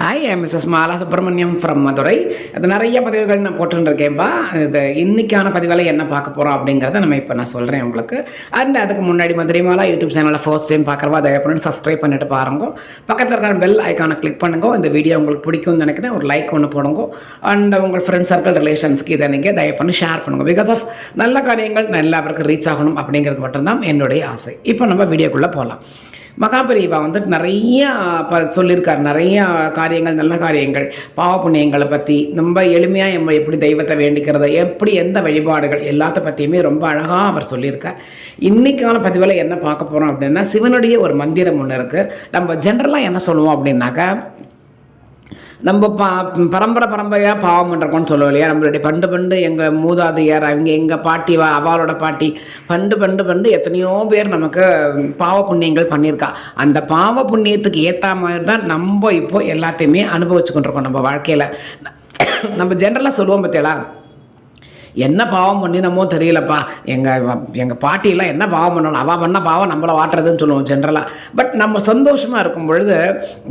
Hi Mrs Mala Subramaniam from Madurai அது நிறைய பதிவுகள் நான் போட்டுருக்கேன்பா இது இன்றைக்கான பதிவில் என்ன பார்க்க போகிறோம் அப்படிங்கிறத நம்ம இப்போ நான் சொல்கிறேன் உங்களுக்கு. அண்ட் அதுக்கு முன்னாடி மதுரை மாலா யூடியூப் சேனலில் ஃபர்ஸ்ட் டைம் பார்க்குறவா தயவு பண்ணி சப்ஸ்கிரைப் பண்ணிட்டு பாருங்க. பக்கத்தில் இருக்கிற பெல் ஐக்கானை கிளிக் பண்ணுங்க. இந்த வீடியோ உங்களுக்கு பிடிக்கும்னு நினைக்கிறேன். ஒரு லைக் ஒன்று போடுங்க. அண்ட் உங்கள் ஃப்ரெண்ட் சர்க்கிள் ரிலேஷன்ஸ்க்கு இதை நீங்கள் தயவு பண்ணி ஷேர் பண்ணுங்க. பிகாஸ் ஆஃப் நல்ல காரியங்கள் எல்லாருக்கும் ரீச் ஆகணும் அப்படிங்கிறது மட்டும்தான் என்னுடைய ஆசை. இப்போ நம்ம வீடியோக்குள்ளே போகலாம் மகாபரிவா வந்துட்டு நிறைய ப சொல்லியிருக்கார். நிறைய காரியங்கள் நல்ல காரியங்கள். பாவ புண்ணியங்களை பற்றி ரொம்ப எளிமையாக நம்ம எப்படி தெய்வத்தை வேண்டிக்கிறது எப்படி எந்த வழிபாடுகள் எல்லாத்த பற்றியுமே ரொம்ப அழகாக அவர் சொல்லியிருக்கார். இன்றைக்கான பதிவில் என்ன பார்க்க போகிறோம் அப்படின்னா சிவனுடைய ஒரு மந்திரம் ஒன்று இருக்குது நம்ம ஜென்ரலாக என்ன சொல்லுவோம் அப்படின்னாக்கா நம்ம ப பரம்பரை பரம்பரையாக பாவம் பண்ணுறோம்னு சொல்லுவோம் இல்லையா? நம்மளுடைய பண்டு பண்டு எங்கள் மூதாதையார் அவங்க எங்கள் பாட்டி வா அவளோட பாட்டி பண்டு பண்டு பண்டு எத்தனையோ பேர் நமக்கு பாவ புண்ணியங்கள் பண்ணியிருக்கா. அந்த பாவ புண்ணியத்துக்கு ஏற்ற மாதிரி தான் நம்ம இப்போ எல்லாத்தையுமே அனுபவிச்சுக்கிட்டு இருக்கோம் நம்ம வாழ்க்கையில். நம்ம ஜென்ரலாக சொல்லுவோம் பார்த்தீங்களா என்ன பாவம் பண்ணினமோ தெரியலப்பா. எங்கள் எங்கள் பாட்டியெல்லாம் என்ன பாவம் பண்ணணும் அவள் பண்ண பாவம் நம்மளை வாட்டுறதுன்னு சொல்லுவோம் ஜென்ரலாக பட் நம்ம சந்தோஷமாக இருக்கும் பொழுது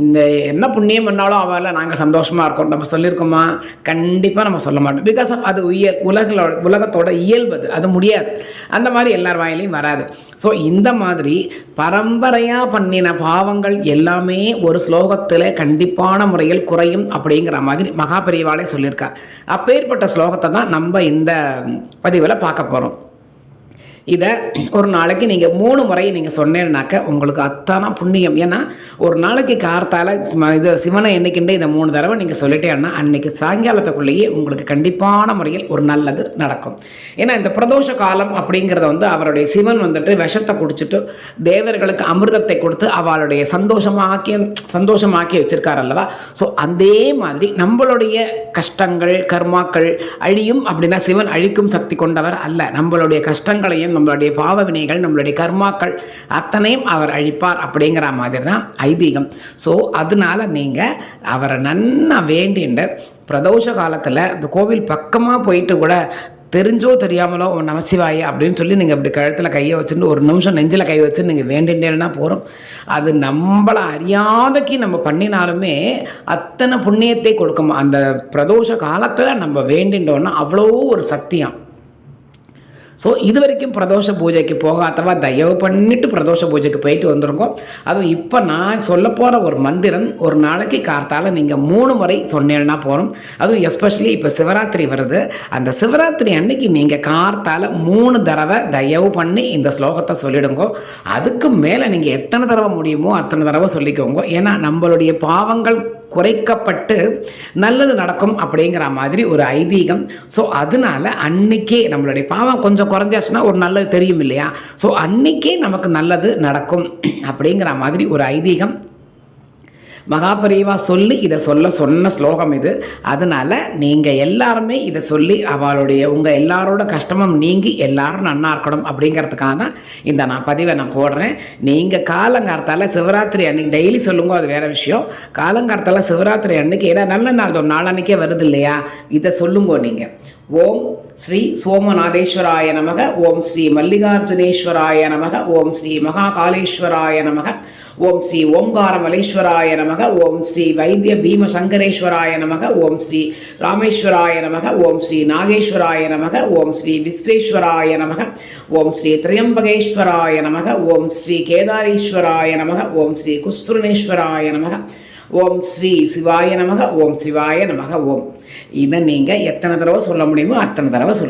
இந்த என்ன புண்ணியம் பண்ணாலும் அவளை நாங்கள் சந்தோஷமாக இருக்கோம். நம்ம சொல்லியிருக்கோமா? கண்டிப்பாக நம்ம சொல்ல மாட்டோம். பிகாஸ் அது உயர் உலகளோட உலகத்தோட இயல்பு அது. அது முடியாது. அந்த மாதிரி எல்லார் வாயிலையும் வராது. ஸோ இந்த மாதிரி பரம்பரையாக பண்ணின பாவங்கள் எல்லாமே ஒரு ஸ்லோகத்தில் கண்டிப்பான முறையில் குறையும் அப்படிங்கிற மாதிரி மகாபெரிவாலே சொல்லியிருக்கார் அப்பேற்பட்ட ஸ்லோகத்தை தான் நம்ம இந்த பதிவில் பார்க்க போகிறோம் இதை ஒரு நாளைக்கு நீங்கள் மூணு முறை நீங்கள் சொன்னேன்னாக்க உங்களுக்கு அத்தான புண்ணியம். ஏன்னா ஒரு நாளைக்கு கார்த்தால இது சிவனை என்னைக்குண்டே இதை மூணு தடவை நீங்கள் சொல்லிட்டேன்னா அன்னைக்கு சாயங்காலத்துக்குள்ளேயே உங்களுக்கு கண்டிப்பான முறையில் ஒரு நல்லது நடக்கும். ஏன்னா இந்த பிரதோஷ காலம் அப்படிங்கிறத வந்து அவருடைய சிவன் வந்துட்டு விஷத்தை குடிச்சிட்டு தேவர்களுக்கு அமிர்தத்தை கொடுத்து அவளுடைய சந்தோஷமாக்கி சந்தோஷமாக்கி வச்சிருக்கார் அல்லவா? ஸோ அதே மாதிரி நம்மளுடைய கஷ்டங்கள் கர்மாக்கள் அழியும் அப்படின்னா சிவன் அழிக்கும் சக்தி கொண்டவர் அல்ல. நம்மளுடைய கஷ்டங்களையும் நம்மளுடைய பாவ வினைகள் நம்மளுடைய கர்மாக்கள் அத்தனையும் அவர் அழிப்பார் அப்படிங்கிற மாதிரி தான் ஐதீகம். ஸோ அதனால நீங்கள் அவரை நன்னா வேண்டிண்டு பிரதோஷ காலத்தில் இந்த கோவில் பக்கமாக போயிட்டு கூட தெரிஞ்சோ தெரியாமலோ உன் நமசிவாய் அப்படின்னு சொல்லி நீங்கள் இப்படி கழுத்தில் கையை வச்சுட்டு ஒரு நிமிஷம் நெஞ்சில் கை வச்சு நீங்கள் வேண்டின்றேன்னா போகிறோம் அது நம்மளை அறியாதக்கு நம்ம பண்ணினாலுமே அத்தனை புண்ணியத்தை கொடுக்கும். அந்த பிரதோஷ காலத்தில் நம்ம வேண்டின்றோன்னா அவ்வளோ ஒரு சக்தியாம். ஸோ இது வரைக்கும் பிரதோஷ பூஜைக்கு போகாதவா தயவு பண்ணிட்டு பிரதோஷ பூஜைக்கு போயிட்டு வந்திருக்கோம். அதுவும் இப்போ நான் சொல்ல போகிற ஒரு மந்திரம் ஒரு நாளைக்கு கார்த்தால நீங்கள் மூணு முறை சொன்னேன்னா போகிறோம் அதுவும் எஸ்பெஷலி இப்போ சிவராத்திரி வருது. அந்த சிவராத்திரி அன்னைக்கு நீங்கள் கார்த்தால மூணு தடவை தயவு பண்ணி இந்த ஸ்லோகத்தை சொல்லிடுங்க. அதுக்கு மேலே நீங்கள் எத்தனை தடவை முடியுமோ அத்தனை தடவை சொல்லிக்கோங்க. ஏன்னா நம்மளுடைய பாவங்கள் குறைக்கப்பட்டு நல்லது நடக்கும் அப்படிங்கிற மாதிரி ஒரு ஐதீகம். ஸோ அதனால அன்னைக்கே நம்மளுடைய பாவம் கொஞ்சம் குறைஞ்சாச்சுன்னா ஒரு நல்லது தெரியும் இல்லையா? ஸோ அன்னைக்கே நமக்கு நல்லது நடக்கும் அப்படிங்கிற மாதிரி ஒரு ஐதீகம் மகாபரிவா சொல்லி இதை சொல்ல சொன்ன ஸ்லோகம் இது. அதனால நீங்கள் எல்லாருமே இதை சொல்லி அவளுடைய உங்கள் எல்லாரோட கஷ்டமும் நீங்கி எல்லாரும் நன்னா இருக்கணும் அப்படிங்கிறதுக்காக தான் இந்த நான் பதிவை நான் போடுறேன். நீங்கள் காலங்காலத்தால் சிவராத்திரி அன்னைக்கு டெய்லி சொல்லுங்க அது வேற விஷயம். காலங்காலத்தால் சிவராத்திரி அன்னைக்கு ஏன்னா நல்ல நாள் ஒரு நாளன்னைக்கே வருது இல்லையா? இதை சொல்லுங்க நீங்கள் ஓம் ஸ்ரீ சோமநாதேஸ்வராய நமக ஓம் ஸ்ரீ மல்லிகார்ஜுனேஸ்வராய நமக ஓம் ஸ்ரீ மகாகாலேஸ்வராய நமக. ஓம் ஸ்ரீ ஓம்காரமலேஸ்வராய நமக ஓம் ஸ்ரீ வைத்திய பீமசங்கரேஸ்வராய நமக ஓம் ஸ்ரீ ராமேஸ்வராய நமக ஓம் ஸ்ரீ நாகேஸ்வராய நமக ஓம் ஸ்ரீ விஸ்வேஸ்வராய நமக ஓம் ஸ்ரீ திரியம்பகேஸ்வராய நமக ஓம் ஸ்ரீ கேதாரீஸ்வராய நமக ஓம் ஸ்ரீ குஸ்ருணேஸ்வராய நமக ஓம் ஸ்ரீ சிவாய நமக ஓம் சிவாய நமக ஓம். இதை நீங்கள் எத்தனை தடவை சொல்ல முடியுமோ அத்தனை தடவை சொல்லுங்கள்